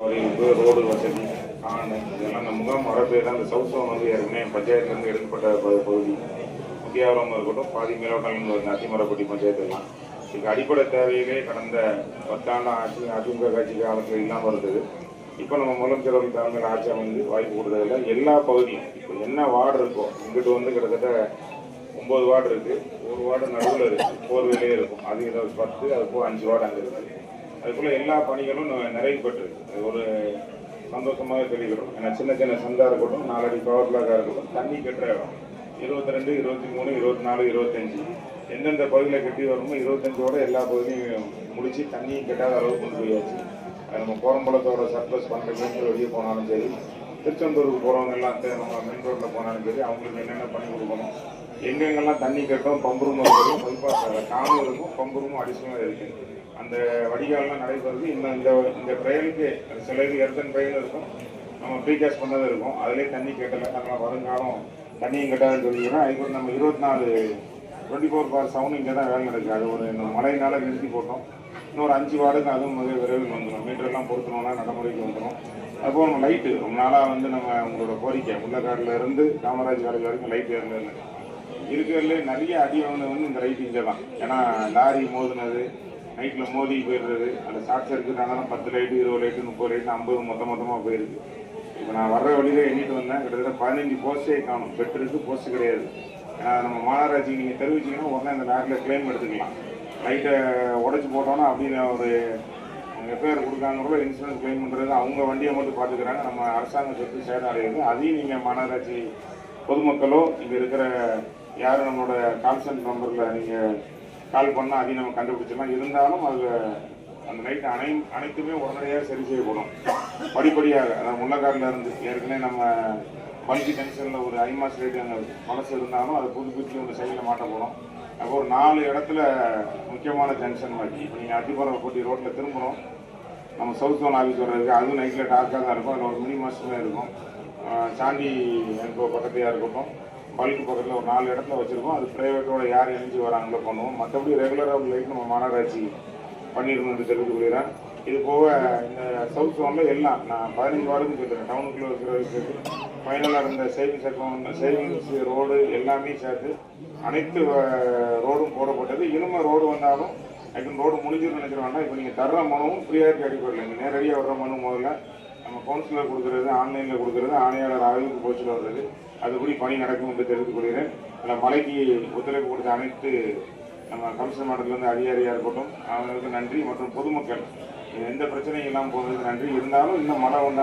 Road வசதி காணு இதெல்லாம் அந்த முகாம் வரப்பே தான் சவுத் சோன் வந்து ஏற்கனவே பஞ்சாயத்துலேருந்து எடுக்கப்பட்ட பகுதி. முக்கியாவரம் இருக்கட்டும் பாதி மேலோட்டம் ஒரு அத்திமரப்பட்டி பஞ்சாயத்து எல்லாம் இதுக்கு அடிப்படை தேவையிலே கடந்த பத்தாண்டு ஆட்சி அதிமுக கட்சி காலத்தில் இல்லாமல் இருந்தது. இப்போ நம்ம முதலமைச்சர் தலைமையில் ஆட்சி அமைந்து வாய்ப்பு கொடுத்ததில்ல எல்லா பகுதியும் இப்போ என்ன வார்டு இருக்கோ இங்கிட்டு வந்து கிட்டத்தட்ட ஒம்பது வார்டு இருக்குது ஒரு வார்டு நடுவில் இருக்குது போர்வேலே இருக்கும். அது இருபது பத்து அது போக அஞ்சு வார்டு அங்கே இருக்குது அதுக்குள்ள எல்லா பணிகளும் நிறைவு பெற்றிருக்கு ஒரு சந்தோஷமாக தெரிவிக்கிறோம் ஏன்னா சின்ன சின்ன சந்தா இருக்கட்டும் நாலடி பவர் பிளாக்காக இருக்கட்டும் தண்ணி கட்டுற இடம். இருபத்தி ரெண்டு இருபத்தி மூணு இருபத்தி நாலு இருபத்தஞ்சு. எந்தெந்த பகுதியில் கட்டி வருமோ இருபத்தஞ்சோட எல்லா பகுதியும் முடித்து தண்ணியும் கட்டாத அளவுக்கு கொண்டு போயாச்சு. அது நம்ம கோரம்பலத்தோட சர்ப்ளஸ் பண்ணுற கிலோமீட்டர் வெளியே போனாலும் சரி திருச்செந்தூருக்கு போகிறவங்க எல்லாம் நம்ம மெயின் ரோட்டில் போனாலும் சரி அவங்களுக்கு என்னென்ன பண்ணி கொடுக்கணும் எங்கெங்கெல்லாம் தண்ணி கட்டும் பம்பு ரூம் இருக்கும் பைபாஸ் காணும் இருக்கும் பம்பு ரூமும் அடிஷனலாக இருக்குது அந்த வடிகால்லாம் நடைபெறுது. இந்த இந்த இந்த ட்ரையலுக்கு சில இது எர்த்தன் ட்ரையல் இருக்கும். நம்ம ப்ரீகாஸ்ட் பண்ணது இருக்கும். அதிலே தண்ணி கேட்டல. அதனால் வருங்காலம் தண்ணியும் கட்டாதுன்னு சொல்லிங்கன்னா அதுக்கு நம்ம இருபத்தி நாலு டுவெண்ட்டி ஃபோர் பார் செவன் இங்கே தான் வேலை நடக்குது. அது ஒரு இந்த மழையினால நிறுத்தி போட்டோம். இன்னொரு அஞ்சு வார்டுக்கு அதுவும் மிக விரைவில் வந்துடும் மீட்டர்லாம் பொருத்தணும்னா நடைமுறைக்கு வந்துடும் அதுபோல் நம்ம லைட்டு ரொம்ப நாளாக வந்து நம்ம உங்களோட கோரிக்கை. முள்ளக்காடுல இருந்து காமராஜ் காலேஜ் வரைக்கும் லைட் ஏறல இருக்கிறதுல நிறைய அடி வந்து இந்த லைட் இங்கே தான் ஏன்னா லாரி மோதினது நைட்டில் மோதி போயிடுறது. அந்த ஷார்ட் இருக்கிறதுனால பத்து லைட்டு இருபது லைட்டு முப்பது லைட்டு ஐம்பது மொத்த மொத்தமாக போயிருக்கு இப்போ நான் வர்ற வழியில எண்ணிட்டு வந்தேன். கிட்டத்தட்ட பதினஞ்சு போஸ்டே காணும். பெட்ருக்கு போஸ்ட் கிடையாது. ஏன்னா நம்ம மாநகராட்சி நீங்கள் தெரிவிச்சிங்கன்னா உடனே அந்த நேரத்தில் கிளைம் எடுத்துக்கலாம். லைட்டை உடச்சி போட்டோன்னா அப்படின்னு ஒரு எஃப்ஐஆர் கொடுக்காங்களோ இன்சூரன்ஸ் கிளைம் பண்ணுறது அவங்க வண்டியை மட்டும் பார்த்துக்கிறாங்க. நம்ம அரசாங்கம் சொத்து சேதம் அடையுது. அதையும் நீங்கள் மாநகராட்சி பொதுமக்களோ இங்கே இருக்கிற யாரும் நம்மளோட கால் சென்டர் நம்பரில் நீங்கள் கால் பண்ணால் அதையும் நம்ம கண்டுபிடிச்சிடலாம். இருந்தாலும் அதில் அந்த நைட் அனை அனைத்துமே உடனடியாக சரி செய்யப்படும். படிப்படியாக அதாவது முள்ளக்காரில் இருந்து ஏற்கனவே நம்ம பல்கி ஜங்ஷனில் ஒரு ஐமாஸ் ரேட்டு அங்கே மனசு இருந்தாலும் அதை புதுப்பிச்சு ஒன்று சைடில் மாட்ட போகிறோம் அப்போ ஒரு நாலு இடத்துல முக்கியமான ஜங்ஷன் மாதிரி. இப்போ நீங்கள் அத்திப்பரம் போட்டி ரோட்டில் திரும்பணும் நம்ம சவுத் ஜோன் ஆஃபீஸ் வர்றதுக்கு அதுவும் நைட்டில் டார்க்காக தான் இருக்கும். அதில் ஒரு மினி மாஸ்டர் இருக்கும். சாண்டி எனக்கு பக்கத்தையாக இருக்கட்டும். பள்ளிக்கு பக்கத்தில் ஒரு நாலு இடத்துல வச்சுருக்கோம். அது ப்ரைவேட்டோட யார் இணைஞ்சு வராங்களோ பண்ணுவோம். மற்றபடி ரெகுலராக லைஃப் நம்ம மாநகராட்சி பண்ணிடணும் என்று தெரிவித்துக் கொள்கிறேன் இது போக இந்த சவுத் ஜோனில் எல்லாம் நான் பதினஞ்சு வார்டுக்கு சொல்லிக்கிறேன் டவுனுக்குள்ளே இருக்கிறதுக்கு ஃபைனலாக இருந்த சேவிங்ஸ் அக்கௌண்ட் சேவிங்ஸ் ரோடு எல்லாமே சேர்த்து அனைத்து ரோடும் போடப்பட்டது. இனிமேல் ரோடு வந்தாலும் ஐட்டம் ரோடு முடிஞ்சுன்னு நினைக்கிற இப்போ நீங்கள் தர்ற மனுவும் இருக்க அடிப்படையில். நீங்கள் நேரடியாக வர்ற மனு முதல்ல நம்ம கவுன்சிலர் கொடுக்கறது ஆன்லைனில் கொடுக்குறது ஆணையாளர் ஆய்வுக்கு போச்சுட்டு வர்றது அதுபடி பணி நடக்கும் என்று தெரிவித்துக் கொள்கிறேன். அதில் மலைக்கு ஒத்துழைப்பு கொடுத்த அனைத்து நம்ம கமிஷன் மாவட்டத்திலேருந்து அதிகாரியாக இருக்கட்டும் அவங்களுக்கு நன்றி. மற்றும் பொதுமக்கள் எந்த பிரச்சனையும் இல்லாமல் போனதுக்கு நன்றி. இருந்தாலும் இன்னும் மழை உண்டா